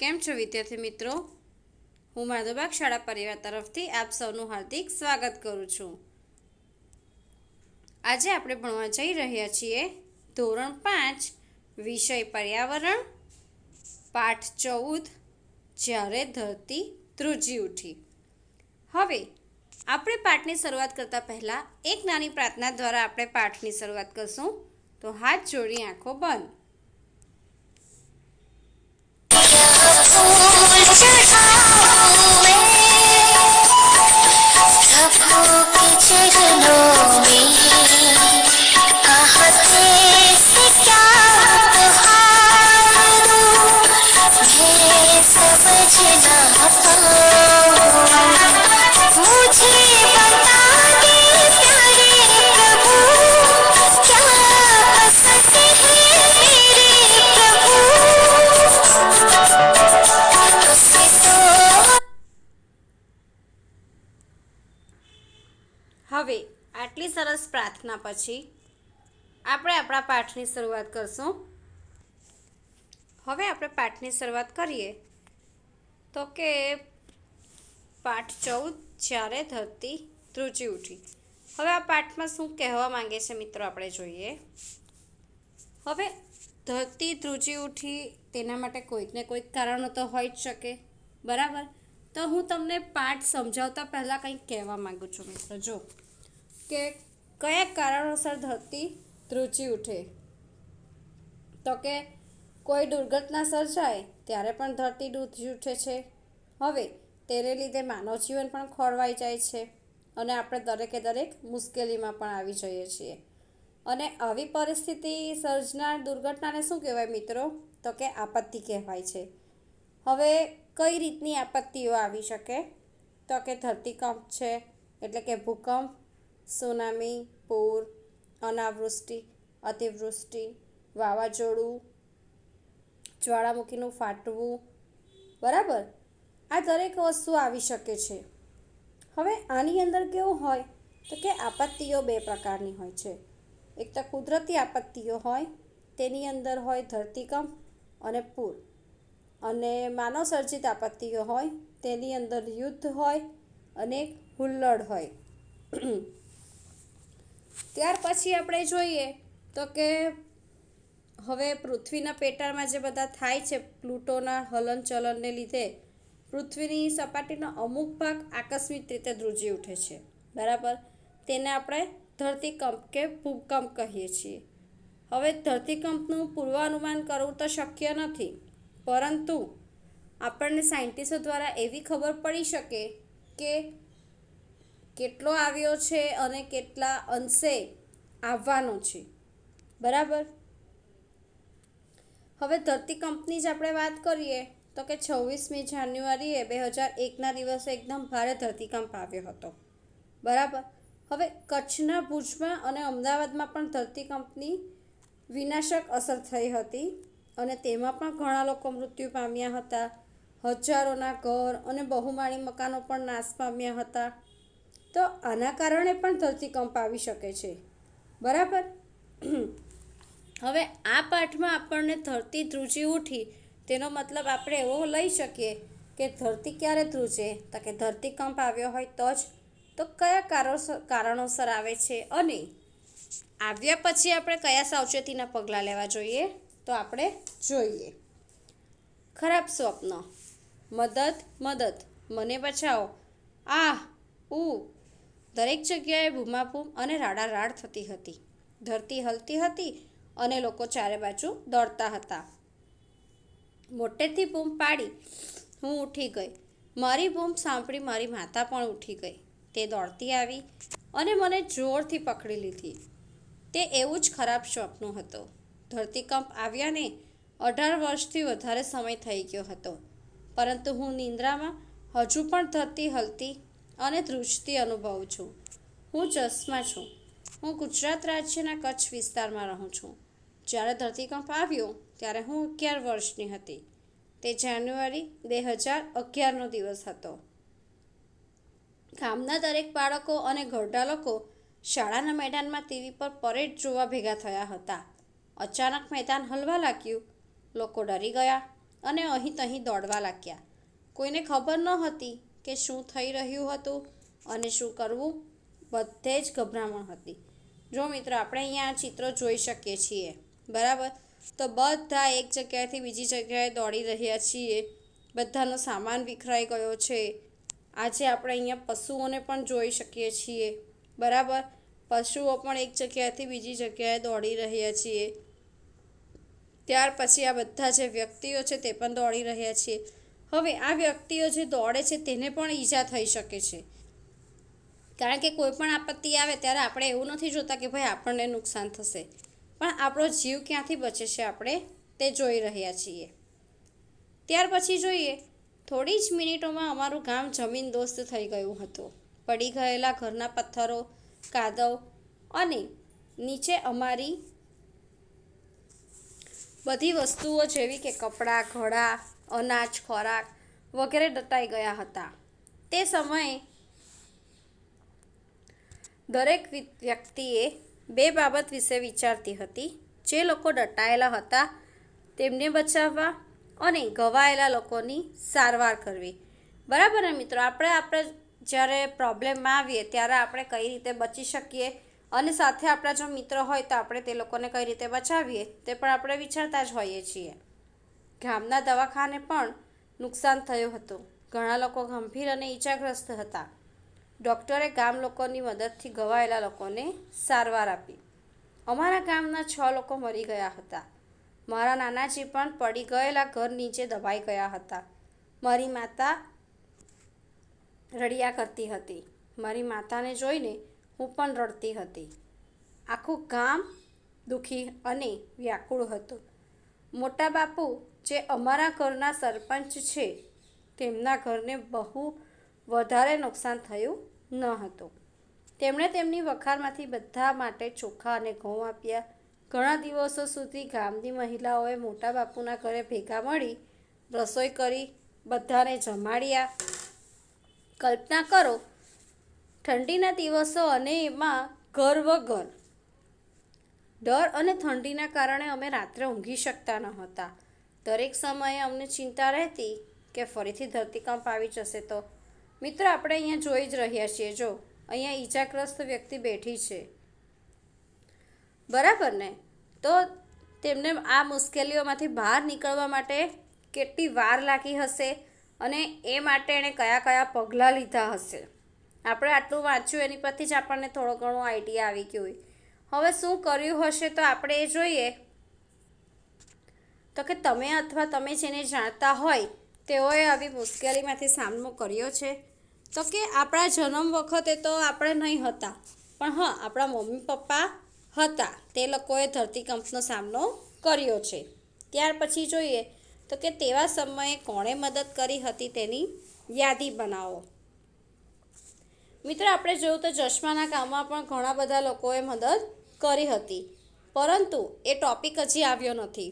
કેમ છો વિદ્યાર્થી મિત્રો? હું માધુબાગ શાળા પરિવાર તરફથી આપ સૌનું હાર્દિક સ્વાગત કરું છું. આજે આપણે ભણવા જઈ રહ્યા છીએ ધોરણ પાંચ, વિષય પર્યાવરણ, પાઠ ચૌદ, જ્યારે ધરતી ધ્રુજી ઉઠી. હવે, આપણે પાઠની શરૂઆત કરતાં પહેલાં એક નાની પ્રાર્થના દ્વારા આપણે પાઠની શરૂઆત કરશું. તો હાથ જોડી, આંખો બંધ. પ્રાર્થના પછી આપણે આપણા પાઠની શરૂઆત કરશું. હવે આપણે પાઠની શરૂઆત કરીએ. તો કે પાઠ ચૌદ, જ્યારે ધરતી ધ્રુજી ઉઠી. હવે આ પાઠમાં શું કહેવા માંગે છે મિત્રો આપણે જોઈએ. હવે ધરતી ધ્રુજી ઉઠી તેના માટે કોઈકને કોઈક કારણો તો હોઈ જ શકે. બરાબર? તો હું તમને પાઠ સમજાવતા પહેલાં કંઈક કહેવા માગું છું મિત્રો. જો કે કયા કારણોસર ધરતી ધ્રુજી ઉઠે? તો કે કોઈ દુર્ઘટના સર્જાય ત્યારે પણ ધરતી ધ્રુજી ઉઠે છે. હવે તેને લીધે માનવ જીવન પણ ખોરવાઈ જાય છે અને આપણે દરેકે દરેક મુશ્કેલીમાં પણ આવી જઈએ છીએ. અને આવી પરિસ્થિતિ સર્જનાર દુર્ઘટનાને શું કહેવાય મિત્રો? તો કે આપત્તિ કહેવાય છે. હવે કઈ રીતની આપત્તિઓ આવી શકે? તો કે ધરતીકંપ છે, એટલે કે ભૂકંપ સુનામી, પૂર, અનાવૃષ્ટિ, અતિવૃષ્ટિ, વાવાઝોડું, જ્વાળામુખીનું ફાટવું. બરાબર? આ દરેક વસ્તુ આવી શકે છે. હવે આની અંદર કેવું હોય? તો કે આપત્તિઓ બે પ્રકારની હોય છે. એક તો કુદરતી આપત્તિઓ હોય, તેની અંદર હોય ધરતીકંપ અને પૂર. અને માનવ સર્જિત આપત્તિઓ હોય, તેની અંદર યુદ્ધ હોય અને હુલ્લડ હોય. ત્યાર પછી આપણે જોઈએ તો કે હવે પૃથ્વીના પેટાળમાં જે બધા થાય છે પ્લુટોના હલનચલનને લીધે પૃથ્વીની સપાટીનો અમુક ભાગ આકસ્મિક રીતે ધ્રુજી ઉઠે છે. બરાબર? તેને આપણે ધરતીકંપ કે ભૂકંપ કહીએ છીએ. હવે ધરતીકંપનું પૂર્વાનુમાન કરવું તો શક્ય નથી, પરંતુ આપણને સાયન્ટિસ્ટો દ્વારા એવી ખબર પડી શકે કે કેટલો આવ્યો છે અને કેટલા અંશે આવવાનો છે. બરાબર? હવે ધરતીકંપની જ આપણે વાત કરીએ તો કે છવ્વીસમી જાન્યુઆરીએ બે હજાર એકના દિવસે એકદમ ભારે ધરતીકંપ આવ્યો હતો. બરાબર? હવે કચ્છના ભુજમાં અને અમદાવાદમાં પણ ધરતીકંપની વિનાશક અસર થઈ હતી અને તેમાં પણ ઘણા લોકો મૃત્યુ પામ્યા હતા. હજારોના ઘર અને બહુમાળી મકાનો પણ નાશ પામ્યા હતા. તો આના કારણે પણ ધરતીકંપ આવી શકે છે. બરાબર? હવે આ પાઠમાં આપણને ધરતી ધ્રુજી ઉઠી તેનો મતલબ આપણે એવો લઈ શકીએ કે ધરતી ક્યારે ધ્રુજે? તો કે ધરતીકંપ આવ્યો હોય તો જ. તો કયા કારણોસર કારણોસર આવે છે? અને આવ્યા પછી આપણે કયા સાવચેતીના પગલાં લેવા જોઈએ? તો આપણે જોઈએ. ખરાબ સ્વપ્ન. મદદ મદદ. મને બચાવો. આહ ઉ દરેક જગ્યાએ બૂમાબૂમ અને રાડારાડ થતી હતી. ધરતી હલતી હતી અને લોકો ચારે બાજુ દોડતા હતા. મોટેથી બૂમ પાડી હું ઉઠી ગઈ. મારી બૂમ સાંભળી મારી માતા પણ ઉઠી ગઈ. તે દોડતી આવી અને મને જોરથી પકડી લીધી. તે એવું જ ખરાબ સ્વપ્ન હતો. ધરતીકંપ આવ્યાને અઢાર વર્ષથી વધારે સમય થઈ ગયો હતો. પરંતુ હું નિંદ્રામાં હજુ પણ ધરતી હલતી અને તૃષ્ટિ અનુભવું છું. હું ચશ્મા છું. હું ગુજરાત રાજ્યના કચ્છ વિસ્તારમાં રહું છું. જ્યારે ધરતીકંપ આવ્યો, ત્યારે હું અગિયાર વર્ષની હતી. તે જાન્યુઆરી બે હજાર અગિયારનો દિવસ હતો. ગામના દરેક બાળકો અને ઘરડા લોકો શાળાના મેદાનમાં ટીવી પર પરેડ જોવા ભેગા થયા હતા. અચાનક મેદાન હલવા લાગ્યું. લોકો ડરી ગયા અને અહીં તહીં દોડવા લાગ્યા. કોઈને ખબર ન હતી કે શું થઈ રહ્યું હતું અને શું કરવું, બધે જ ગભરામણ હતી. જો મિત્રો, આપણે અહીંયા આ ચિત્રો જોઈ શકીએ છીએ. બરાબર? તો બધા એક જગ્યાએથી બીજી જગ્યાએ દોડી રહ્યા છીએ. બધાનો સામાન વિખરાઈ ગયો છે. આજે આપણે અહીંયા પશુઓને પણ જોઈ શકીએ છીએ. બરાબર? પશુઓ પણ એક જગ્યાએથી બીજી જગ્યાએ દોડી રહ્યા છીએ. ત્યાર પછી આ બધા જે વ્યક્તિઓ છે તે પણ દોડી રહ્યા છે હવે આ વ્યક્તિઓ જે દોડે છે તેને પણ ઈજા થઈ શકે છે. કારણ કે કોઈ પણ આપત્તિ આવે ત્યારે આપણે એવું નથી જોતા કે ભાઈ આપણને નુકસાન થશે. પણ આપણો જીવ ક્યાંથી બચે છે આપણે તે જોઈ રહ્યા છીએ. ત્યાર પછી જોઈએ, થોડી જ મિનિટોમાં અમારું ગામ જમીન દોસ્ત થઈ ગયું હતું. પડી ગયેલા ઘરના પથ્થરો, કાદવ અને નીચે અમારી બધી વસ્તુઓ જેવી કે કપડાં, ઘોડા અનાજ, ખોરાક વગેરે દટાઈ ગયા હતા. તે સમયે દરેક વ્યક્તિએ બે બાબત વિશે વિચારતી હતી. જે લોકો દટાયેલા હતા, તેમને બચાવવા અને ઘવાયેલા લોકોની સારવાર કરવી. બરાબર ને મિત્રો? આપણે આપણે જ્યારે પ્રોબ્લેમમાં આવીએ, ત્યારે આપણે કઈ રીતે બચી શકીએ? અને સાથે આપણા જો મિત્ર હોય, તો આપણે તે લોકોને કઈ રીતે બચાવીએ? તે પણ આપણે વિચારતા જ હોઈએ છીએ. ગામના દવાખાને પણ નુકસાન થયું હતું. ઘણા લોકો ગંભીર અને ઈજાગ્રસ્ત હતા. ડૉક્ટરે ગામ લોકોની મદદથી ઘવાયેલા લોકોને સારવાર આપી. અમારા ગામના છ લોકો મરી ગયા હતા. મારા નાનાજી પણ પડી ગયેલા ઘર નીચે દબાઈ ગયા હતા. મારી માતા રડ્યા કરતી હતી. મારી માતાને જોઈને હું પણ રડતી હતી. આખું ગામ દુઃખી અને વ્યાકુળ હતું. મોટા બાપુ જે અમારા ઘરના સરપંચ છે, તેમના ઘરને બહુ વધારે નુકસાન થયું ન હતું. તેમણે તેમની વખારમાંથી બધા માટે ચોખા અને ઘઉં આપ્યા. ઘણા દિવસો સુધી ગામની મહિલાઓએ મોટા બાપુના ઘરે ભેગા મળી રસોઈ કરી, બધાને જમાડ્યા. કલ્પના કરો, ઠંડીના દિવસો અને એમાં ઘર વગર. ડર અને ઠંડીના કારણે અમે રાત્રે ઊંઘી શકતા ન હતા. દરેક સમયે અમને ચિંતા રહેતી કે ફરીથી ધરતીકંપ આવી જશે તો? મિત્ર, આપણે અહીંયા જોઈ જ રહ્યા છીએ. જો, અહીંયા ઈજાગ્રસ્ત વ્યક્તિ બેઠી છે. બરાબર ને? તો તેમને આ મુશ્કેલીઓમાંથી બહાર નીકળવા માટે કેટલી વાર લાગી હશે અને એ માટે એણે કયા કયા પગલાં લીધા હશે? આપણે આટલું વાંચ્યું એની પરથી જ આપણને થોડો ઘણો આઈડિયા આવી ગયો હોય. હવે શું કર્યું હશે તો આપણે એ જોઈએ. તો કે તમે અથવા તમે જેને જાણતા હોય, તેઓએ આવી મુશ્કેલીમાંથી સામનો કર્યો છે. તો કે આપણા જન્મ વખતે તો આપણે નહીં હતા, પણ હા, આપણા મમ્મી પપ્પા હતા, તે લોકોએ ધરતીકંપનો સામનો કર્યો છે. ત્યાર પછી જોઈએ, તો કે તેવા સમયે કોણે મદદ કરી હતી તેની યાદી બનાવો. મિત્રો, આપણે જોયું તો ચશ્માના કામમાં પણ ઘણા બધા લોકોએ મદદ કરી હતી, પરંતુ એ ટોપિક હજી આવ્યો નથી.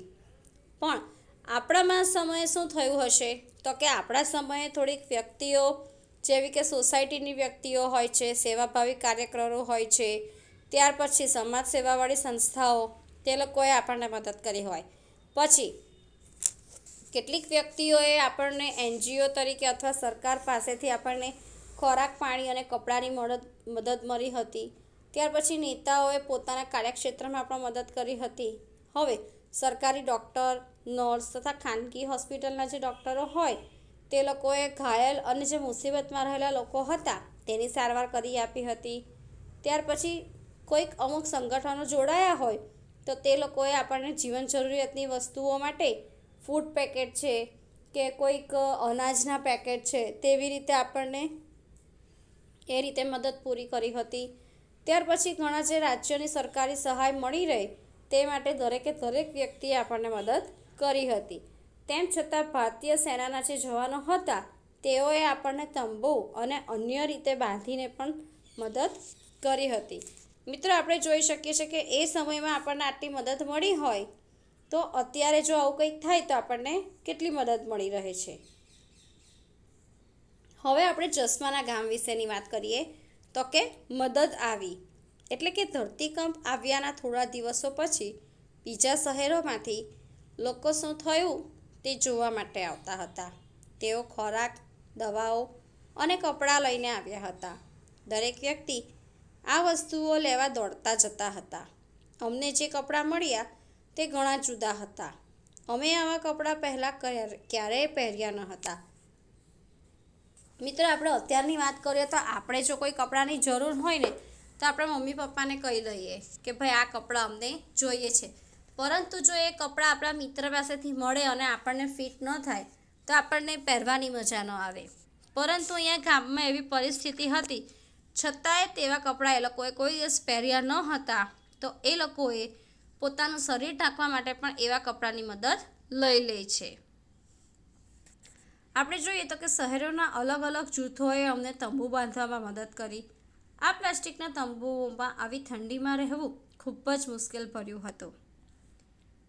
પણ આપણામાં સમયે શું થયું હશે? તો કે આપણા સમયે થોડીક વ્યક્તિઓ, જેવી કે સોસાયટીની વ્યક્તિઓ હોય છે, સેવાભાવી કાર્યક્રમો હોય છે, ત્યાર પછી સમાજ સેવાવાળી સંસ્થાઓ, તે લોકોએ આપણને મદદ કરી હોય. પછી, કેટલીક વ્યક્તિઓએ આપણને એનજીઓ તરીકે અથવા સરકાર પાસેથી આપણને ખોરાક, પાણી અને કપડાની મદદ મદદ મળી હતી. ત્યાર પછી નેતાઓએ પોતાના કાર્યક્ષેત્રમાં પણ મદદ કરી હતી. હવે સરકારી ડૉક્ટર, નર્સ તથા ખાનગી હોસ્પિટલના જે ડૉક્ટરો હોય, તે લોકોએ ઘાયલ અને જે મુસીબતમાં રહેલા લોકો હતા, તેની સારવાર કરી આપી હતી. ત્યાર પછી કોઈક અમુક સંગઠનો જોડાયા હોય, તો તે લોકોએ આપણને જીવન જરૂરિયાતની વસ્તુઓ માટે ફૂડ પેકેટ છે કે કોઈક અનાજના પેકેટ છે, તેવી રીતે આપણને એ રીતે મદદ પૂરી કરી હતી. ત્યાર પછી ઘણા જે રાજ્યોની સરકારી સહાય મળી રહે તે માટે દરેકે દરેક વ્યક્તિએ આપણને મદદ કરી હતી. તેમ છતાં ભારતીય સેનાના જે જવાનો હતા, તેઓએ આપણને તંબુ અને અન્ય રીતે બાંધીને પણ મદદ કરી હતી. મિત્રો, આપણે જોઈ શકીએ છીએ કે એ સમયમાં આપણને આટલી મદદ મળી હોય તો અત્યારે જો આવું કંઈક થાય તો આપણને કેટલી મદદ મળી રહે છે? હવે આપણે ચશ્માના ગામ વિશેની વાત કરીએ તો કે મદદ આવી. એટલે કે ધરતીકંપ આવ્યાના થોડા દિવસો પછી બીજા શહેરોમાંથી લોકો શું થયું તે જોવા માટે આવતા હતા. તેઓ ખોરાક, દવાઓ અને કપડાં લઈને આવ્યા હતા. દરેક વ્યક્તિ આ વસ્તુઓ લેવા દોડતા જતા હતા. અમને જે કપડાં મળ્યા તે ઘણા જુદા હતા. અમે આવા કપડાં પહેલાં ક્યારેય પહેર્યા ન હતા. મિત્રો, આપણે અત્યારની વાત કરીએ તો આપણે જો કોઈ કપડાની જરૂર હોય ને તો આપણે મમ્મી પપ્પાને કહી દઈએ કે ભાઈ, આ કપડાં અમને જોઈએ છે. પરંતુ જો એ કપડાં આપણા મિત્ર પાસેથી મળે અને આપણને ફિટ ન થાય, તો આપણને પહેરવાની મજા ન આવે. પરંતુ અહીંયા ગામમાં એવી પરિસ્થિતિ હતી, છતાંય તેવા કપડાં એ લોકોએ કોઈ દિવસ પહેર્યા ન હતા, તો એ લોકોએ પોતાનું શરીર ઢાંકવા માટે પણ એવા કપડાની મદદ લઈ લે છે. આપણે જોઈએ તો કે શહેરોના અલગ અલગ જૂથોએ અમને તંબુ બાંધવામાં મદદ કરી. આ પ્લાસ્ટિકના તંબુઓમાં આવી ઠંડીમાં રહેવું ખૂબ જ મુશ્કેલ ભર્યું હતું.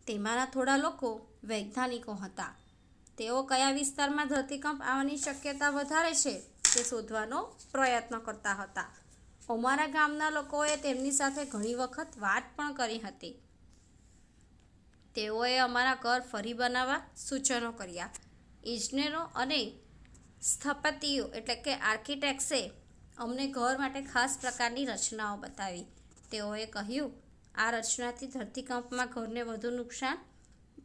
તેમાંના થોડા લોકો વૈજ્ઞાનિકો હતા. તેઓ કયા વિસ્તારમાં ધરતીકંપ આવવાની શક્યતા વધારે છે તે શોધવાનો પ્રયત્ન કરતા હતા. અમારા ગામના લોકોએ તેમની સાથે ઘણી વખત વાત પણ કરી હતી. તેઓએ અમારા ઘર ફરી બનાવવા સૂચનો કર્યા. ઇજનેરો અને સ્થપતિઓ એટલે કે આર્કિટેક્ટ્સે અમને ઘર માટે ખાસ પ્રકારની રચનાઓ બતાવી. તેઓએ કહ્યું, આ રચનાથી ધરતીકંપમાં ઘરને વધુ નુકસાન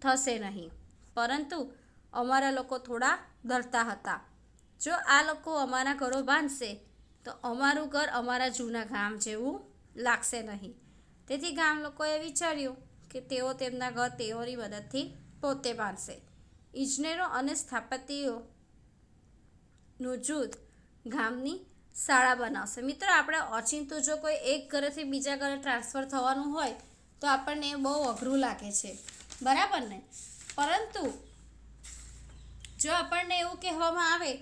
થશે નહીં. પરંતુ અમારા લોકો થોડા ડરતા હતા. જો આ લોકો અમારા ઘરો બાંધશે, તો અમારું ઘર અમારા જૂના ગામ જેવું લાગશે નહીં. તેથી ગામ લોકોએ વિચાર્યું કે તેઓ તેમના ઘર તેઓની મદદથી પોતે બાંધશે. ઇજનેરો અને સ્થાપતિઓનું જૂથ ગામની શાળા બનાવશે. મિત્રો, આપણે ઓચિંતું જો કોઈ એક ઘરેથી બીજા ઘરે ટ્રાન્સફર થવાનું હોય, તો આપણને એ બહુ અઘરું લાગે છે. બરાબર ને? પરંતુ, જો આપણને એવું કહેવામાં આવે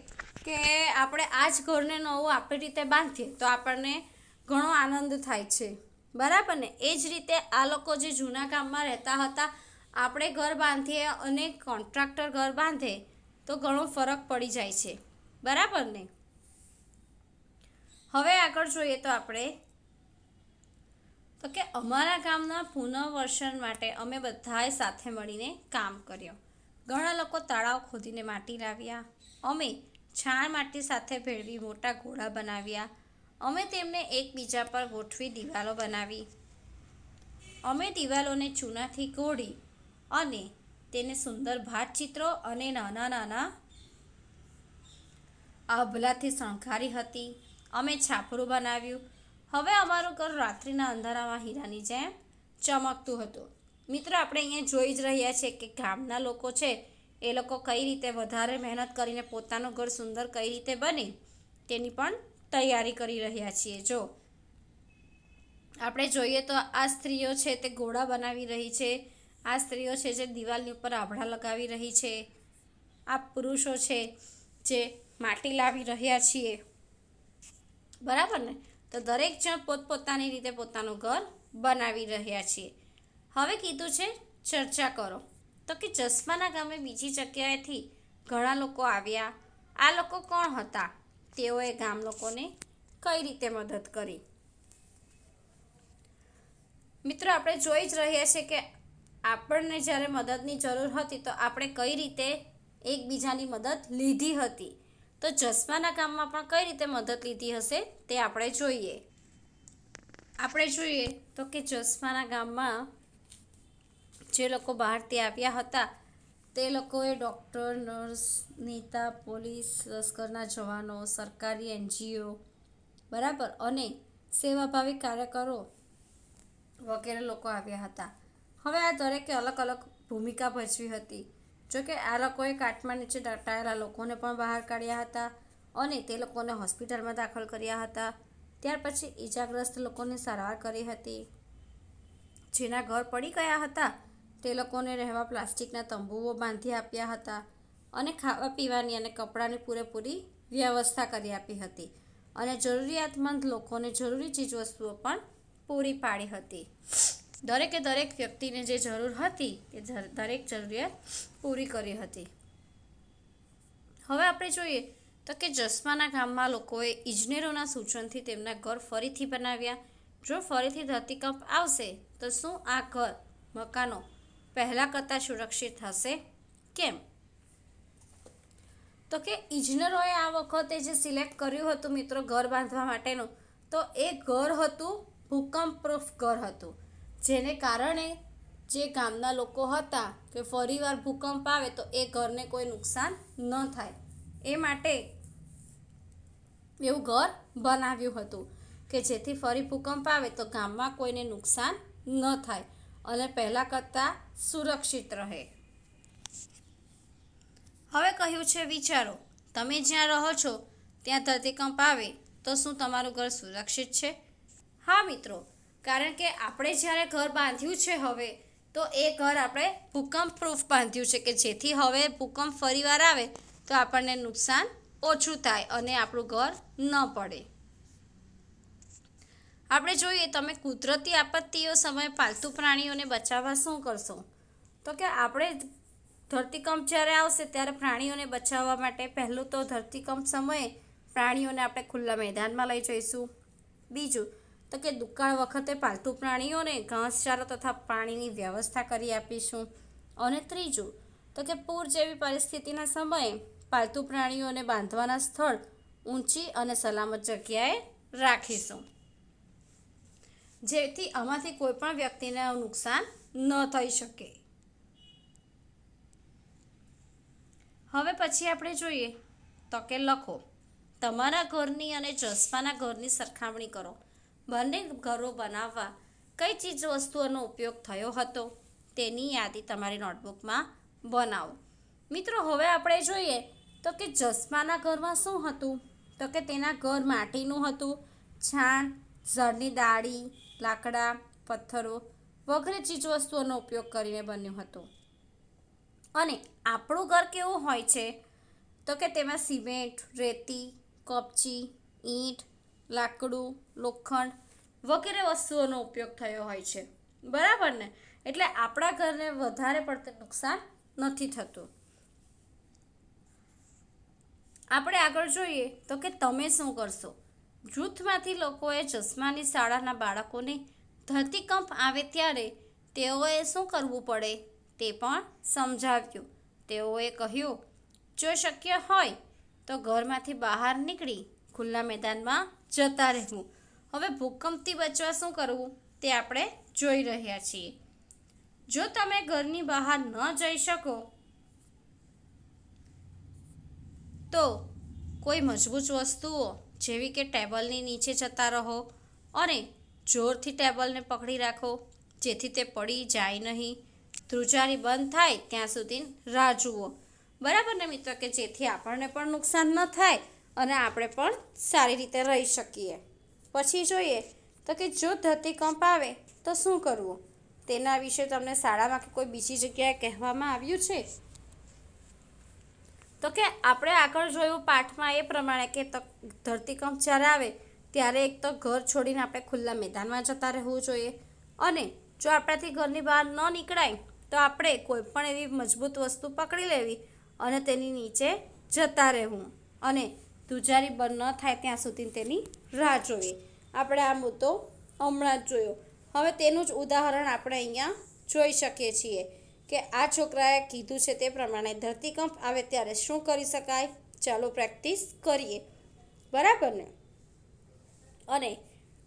કે આપણે આ જ ઘરને નવું આપણી રીતે બાંધીએ, તો આપણને ઘણો આનંદ થાય છે. બરાબર ને? એ જ રીતે આ લોકો જે જૂના ગામમાં રહેતા હતા, આપણે ઘર બાંધીએ અને કોન્ટ્રાક્ટર ઘર બાંધે, તો ઘણો ફરક પડી જાય છે. બરાબર ને? હવે આગળ જોઈએ તો આપણે. તો કે અમારા ગામના પુનઃવર્ષણ માટે અમે બધાએ સાથે મળીને કામ કર્યું. ઘણા લોકો તળાવ ખોદીને માટી લાવ્યા. અમે છાણ માટી સાથે ભેળવી મોટા ઘોડા બનાવ્યા. અમે તેમને એકબીજા પર ગોઠવી દિવાલો બનાવી. અમે દિવાલોને ચૂનાથી ગોળી અને તેને સુંદર ભાતચિત્રો અને નાના નાના આભલાથી શણગારી હતી. અમે છાપરું બનાવ્યું. હવે અમારું ઘર રાત્રિના અંધારામાં હીરાની જેમ ચમકતું હતું. મિત્રો, આપણે અહીંયા જોઈ જ રહ્યા છીએ કે ગામના લોકો છે, એ લોકો કઈ રીતે વધારે મહેનત કરીને પોતાનું ઘર સુંદર કઈ રીતે બને તેની પણ તૈયારી કરી રહ્યા છીએ. જો, આપણે જોઈએ તો આ સ્ત્રીઓ છે તે ઘોડા બનાવી રહી છે. આ સ્ત્રીઓ છે જે દિવાલની ઉપર આભડા લગાવી રહી છે. આ પુરુષો છે જે માટી લાવી રહ્યા છીએ. બરાબર ને? તો દરેક જણ પોતપોતાની રીતે પોતાનું ઘર બનાવી રહ્યા છીએ. હવે કીધું છે, ચર્ચા કરો. તો કે ચશ્માના ગામે બીજી જગ્યાએથી ઘણા લોકો આવ્યા. આ લોકો કોણ હતા? તેઓએ ગામ લોકોને કઈ રીતે મદદ કરી? મિત્રો, આપણે જોઈ જ રહ્યા છીએ કે આપણને જ્યારે મદદની જરૂર હતી તો આપણે કઈ રીતે એકબીજાની મદદ લીધી હતી. તો જસ્માના ગામમાં પણ કઈ રીતે મદદ લીધી હશે તે આપણે જોઈએ. આપણે જોઈએ તો કે જસ્માના ગામમાં જે લોકો બહારથી આવ્યા હતા, તે લોકોએ ડૉક્ટર, નર્સ, નેતા, પોલીસ, લશ્કરના જવાનો, સરકારી એનજીઓ, બરાબર, અને સેવાભાવી કાર્યકરો વગેરે લોકો આવ્યા હતા. હવે આ દરેકે અલગ અલગ ભૂમિકા ભજવી હતી. જોકે આ લોકોએ કાટમાં નીચે દટાયેલા લોકોને પણ બહાર કાઢ્યા હતા અને તે લોકોને હોસ્પિટલમાં દાખલ કર્યા હતા. ત્યાર પછી ઈજાગ્રસ્ત લોકોની સારવાર કરી હતી. જેના ઘર પડી ગયા હતા, તે લોકોને રહેવા પ્લાસ્ટિકના તંબુઓ બાંધી આપ્યા હતા અને ખાવા પીવાની અને કપડાની પૂરેપૂરી વ્યવસ્થા કરી આપી હતી અને જરૂરિયાતમંદ લોકોને જરૂરી ચીજવસ્તુઓ પણ પૂરી પાડી હતી. દરેકે દરેક વ્યક્તિને જે જરૂર હતી એ દરેક જરૂરિયાત પૂરી કરી હતી. હવે આપણે જોઈએ તો કે જસમાના ગામમાં લોકોએ ઇજનેરોના સૂચનથી તેમના ઘર ફરીથી બનાવ્યા. જો ફરીથી ધરતીકંપ આવશે, તો શું આ ઘર મકાનો પહેલાં કરતાં સુરક્ષિત હશે? કેમ? તો કે ઇજનેરોએ આ વખતે જે સિલેક્ટ કર્યું હતું મિત્રો ઘર બાંધવા માટેનું, તો એ ઘર હતું ભૂકંપ પ્રૂફ ઘર હતું. જેને કારણે જે ગામના લોકો હતા કે ફરીવાર ભૂકંપ આવે તો એ ઘરને કોઈ નુકસાન ન થાય. એ માટે એવું ઘર બનાવ્યું હતું કે જેથી ફરી ભૂકંપ આવે તો ગામમાં કોઈને નુકસાન ન થાય અને પહેલાં કરતાં સુરક્ષિત રહે. હવે કહ્યું છે વિચારો, તમે જ્યાં રહો છો, ત્યાં ધરતીકંપ આવે તો શું તમારું ઘર સુરક્ષિત છે? હા મિત્રો કારણ કે આપણે જ્યારે ઘર બાંધ્યું છે હવે, તો એ ઘર આપણે ભૂકંપ પ્રૂફ બાંધ્યું છે કે જેથી હવે ભૂકંપ ફરીવાર આવે, તો આપણને નુકસાન ઓછું થાય અને આપણું ઘર ન પડે. આપણે જોઈએ તમે કુદરતી આપત્તિઓ સમયે પાલતુ પ્રાણીઓને બચાવવા શું કરશો? તો કે આપણે ધરતીકંપ જ્યારે આવશે ત્યારે પ્રાણીઓને બચાવવા માટે પહેલું તો ધરતીકંપ સમયે પ્રાણીઓને આપણે ખુલ્લા મેદાનમાં લઈ જઈશું. બીજું તો કે દુકાળ વખતે પાલતુ પ્રાણીઓને ઘાસચારો તથા પાણીની વ્યવસ્થા કરી આપીશું. અને ત્રીજું, તો કે પૂર જેવી પરિસ્થિતિના સમયે પાલતુ પ્રાણીઓને બાંધવાના સ્થળ ઊંચી અને સલામત જગ્યાએ રાખીશું. જેથી આમાંથી કોઈ પણ વ્યક્તિને નુકસાન ન થઈ શકે. હવે પછી આપણે જોઈએ, તો કે લખો, તમારા ઘરની અને ચશ્માના ઘરની સરખામણી કરો. બંને ઘરો બનાવવા કઈ ચીજ વસ્તુઓનો ઉપયોગ થયો હતો તેની યાદી તમારી નોટબુકમાં બનાવો. મિત્રો, હવે આપણે જોઈએ તો કે જસ્માના ઘરમાં શું હતું? તો કે તેના ઘર માટીનું હતું. છાણ ઝાડની દાળી લાકડા, પથ્થરો વગેરે ચીજવસ્તુઓનો ઉપયોગ કરીને બન્યું હતું. અને આપણું ઘર કેવું હોય છે? તો કે તેમાં સિમેન્ટ, રેતી, કપચી, ઈંટ લાકડું, લોખંડ વગેરે વસ્તુઓનો ઉપયોગ થયો હોય છે. બરાબર ને? એટલે આપણા ઘરને વધારે પડતું નુકસાન નથી થતું. આપણે આગળ જોઈએ તો કે તમે શું કરશો? જૂથમાંથી લોકોએ ચશ્માની શાળાના બાળકોને ધરતીકંપ આવે ત્યારે તેઓએ શું કરવું પડે તે પણ સમજાવ્યું. તેઓએ કહ્યું, જો શક્ય હોય તો ઘરમાંથી બહાર નીકળી ખુલ્લા મેદાનમાં જતા રહેવું. હવે ભૂકંપથી બચવા શું કરવું તે આપણે જોઈ રહ્યા છીએ. જો તમે ઘરની બહાર ન જઈ શકો, તો કોઈ મજબૂત વસ્તુઓ જેવી કે ટેબલની નીચે જતા રહો અને જોરથી ટેબલને પકડી રાખો, જેથી તે પડી જાય નહીં. ધ્રુજારી બંધ થાય ત્યાં સુધી રાહ જુઓ. બરાબર ને મિત્રો કે જેથી આપણને પણ નુકસાન ન થાય? અને આપણે પણ સારી રીતે રહી શકીએ. પછી જોઈએ તો કે જો ધરતીકંપ આવે તો શું કરવું? તેના વિશે તમને શાળામાં કે કોઈ બીજી જગ્યાએ કહેવામાં આવ્યું છે? તો કે આપણે આગળ જોયું પાઠમાં એ પ્રમાણે કે ધરતીકંપ જ્યારે આવે ત્યારે એક તો ઘર છોડીને આપણે ખુલ્લા મેદાનમાં જતા રહેવું જોઈએ. અને જો આપણાથી ઘરની બહાર ન નીકળાય તો આપણે કોઈ પણ એવી મજબૂત વસ્તુ પકડી લેવી અને તેની નીચે જતા રહેવું. અને ધ્રુજારી બંધ ન થાય ત્યાં સુધી તેની રાહ જોઈએ. આપણે આ મુદ્દો હમણાં જ જોયો. હવે તેનું જ ઉદાહરણ આપણે અહીંયા જોઈ શકીએ છીએ કે આ છોકરાએ કીધું છે તે પ્રમાણે ધરતીકંપ આવે ત્યારે શું કરી શકાય? ચાલો પ્રેક્ટિસ કરીએ. બરાબર ને? અને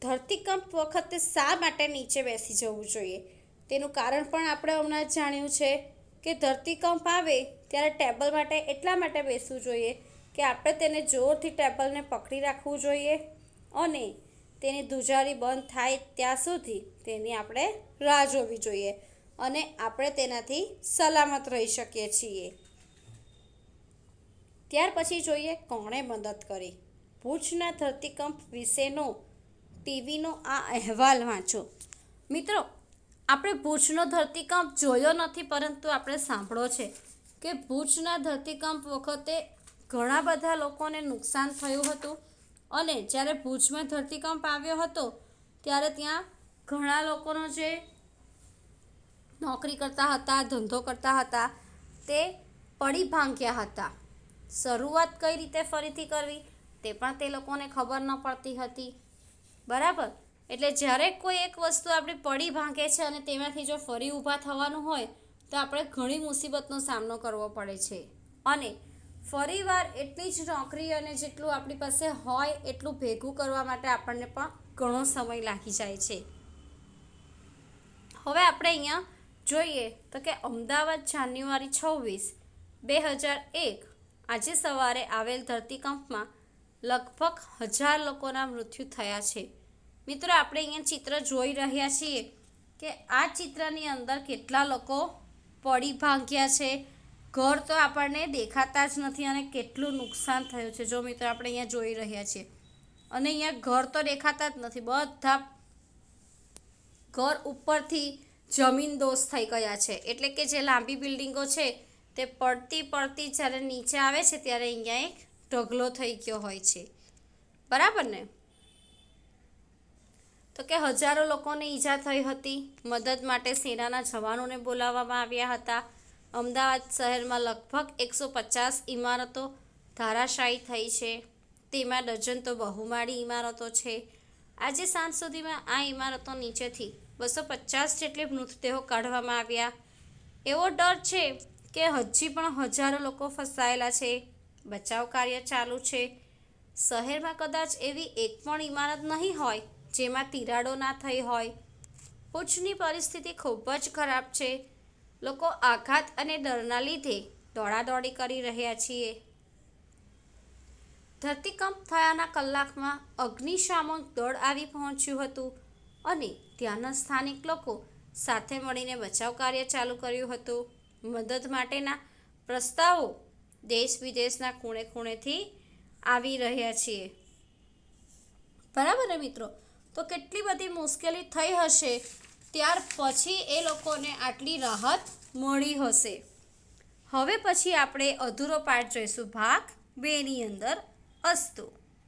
ધરતીકંપ વખતે શા માટે નીચે બેસી જવું જોઈએ? તેનું કારણ પણ આપણે હમણાં જાણ્યું છે કે ધરતીકંપ આવે ત્યારે ટેબલ માટે એટલા માટે બેસવું જોઈએ કે આપણે તેને જોરથી ટેબલને પકડી રાખવું જોઈએ અને તેની ધુજારી બંધ થાય ત્યાં સુધી તેની આપણે રાહ જોવી જોઈએ અને આપણે તેનાથી સલામત રહી શકીએ છીએ. ત્યાર પછી જોઈએ કોણે મદદ કરી. ભુજના ધરતીકંપ વિશેનો ટીવીનો આ અહેવાલ વાંચો. મિત્રો, આપણે ભુજનો ધરતીકંપ જોયો નથી પરંતુ આપણે સાંભળો છે કે ભુજના ધરતીકંપ વખતે ઘણા બધા લોકોને નુકસાન થયું હતું. અને જ્યારે ભુજમાં ધરતીકંપ આવ્યો હતો, ત્યારે ત્યાં ઘણા લોકોનો જે નોકરી કરતા હતા, ધંધો કરતા હતા, તે પડી ભાંગ્યા હતા. શરૂઆત કઈ રીતે ફરીથી કરવી, તે પણ તે લોકોને ખબર ન પડતી હતી. બરાબર? એટલે જ્યારે કોઈ એક વસ્તુ આપણી પડી ભાંગે છે અને તેમાંથી જો ફરી ઊભા થવાનું હોય, તો આપણે ઘણી મુસીબતનો સામનો કરવો પડે છે. અને ફરીવાર એટલી જ નોકરી અને જેટલું આપણી પાસે હોય એટલું ભેગું કરવા માટે આપણને પણ ઘણો સમય લાગી જાય છે. હવે આપણે અહીંયા જોઈએ તો કે અમદાવાદ જાન્યુઆરી છવ્વીસ, બે હજાર એક, આજે સવારે આવેલ ધરતીકંપમાં લગભગ હજાર લોકોના મૃત્યુ થયા છે. મિત્રો, આપણે અહીંયા ચિત્ર જોઈ રહ્યા છીએ કે આ ચિત્રની અંદર કેટલા લોકો પડી ભાંગ્યા છે ઘર તો આપણને દેખાતા જ નથી અને કેટલું નુકસાન થયું છે. જો મિત્રો આપણે અહીંયા જોઈ રહ્યા છીએ. અને અહીંયા ઘર તો દેખાતા જ નથી. બધા ઘર ઉપરથી જમીન દોષ થઈ ગયા છે. એટલે કે જે લાંબી બિલ્ડિંગો છે તે પડતી પડતી જ્યારે નીચે આવે છે ત્યારે અહીંયા એક ઢગલો થઈ ગયો હોય છે. બરાબર ને? તો કે હજારો લોકોને ઈજા થઈ હતી. મદદ માટે સેનાના જવાનોને બોલાવવામાં આવ્યા હતા. અમદાવાદ શહેરમાં લગભગ એકસો પચાસ ઇમારતો ધારાશાયી થઈ છે. તેમાં ડઝન તો બહુમાળી ઇમારતો છે. આજે સાંજ સુધીમાં આ ઇમારતો નીચેથી બસો પચાસ જેટલી મૃતદેહો કાઢવામાં આવ્યા. એવો ડર છે કે હજી પણ હજારો લોકો ફસાયેલા છે. બચાવ કાર્ય ચાલુ છે. શહેરમાં કદાચ એવી એક પણ ઇમારત નહીં હોય જેમાં તિરાડો ના થઈ હોય. પૂછની પરિસ્થિતિ ખૂબ જ ખરાબ છે. લોકો આઘાત અને ડરના લીધે દોડાદોડી કરી રહ્યા છીએ. ધરતીકંપ થયાના કલાકમાં અગ્નિશામક દળ આવી પહોંચ્યું હતું અને ત્યાંના સ્થાનિક લોકો સાથે મળીને બચાવ કાર્ય ચાલુ કર્યું હતું. મદદ માટેના પ્રસ્તાવો દેશ વિદેશના ખૂણે ખૂણેથી આવી રહ્યા છીએ. બરાબર મિત્રો? તો કેટલી બધી મુશ્કેલી થઈ હશે ત્યાર પછી એ લોકોને આટલી રાહત મળી હશે. હવે પછી આપણે અધૂરો પાઠ જોઈશું. ભાગ બેની અંદર અસ્તુ.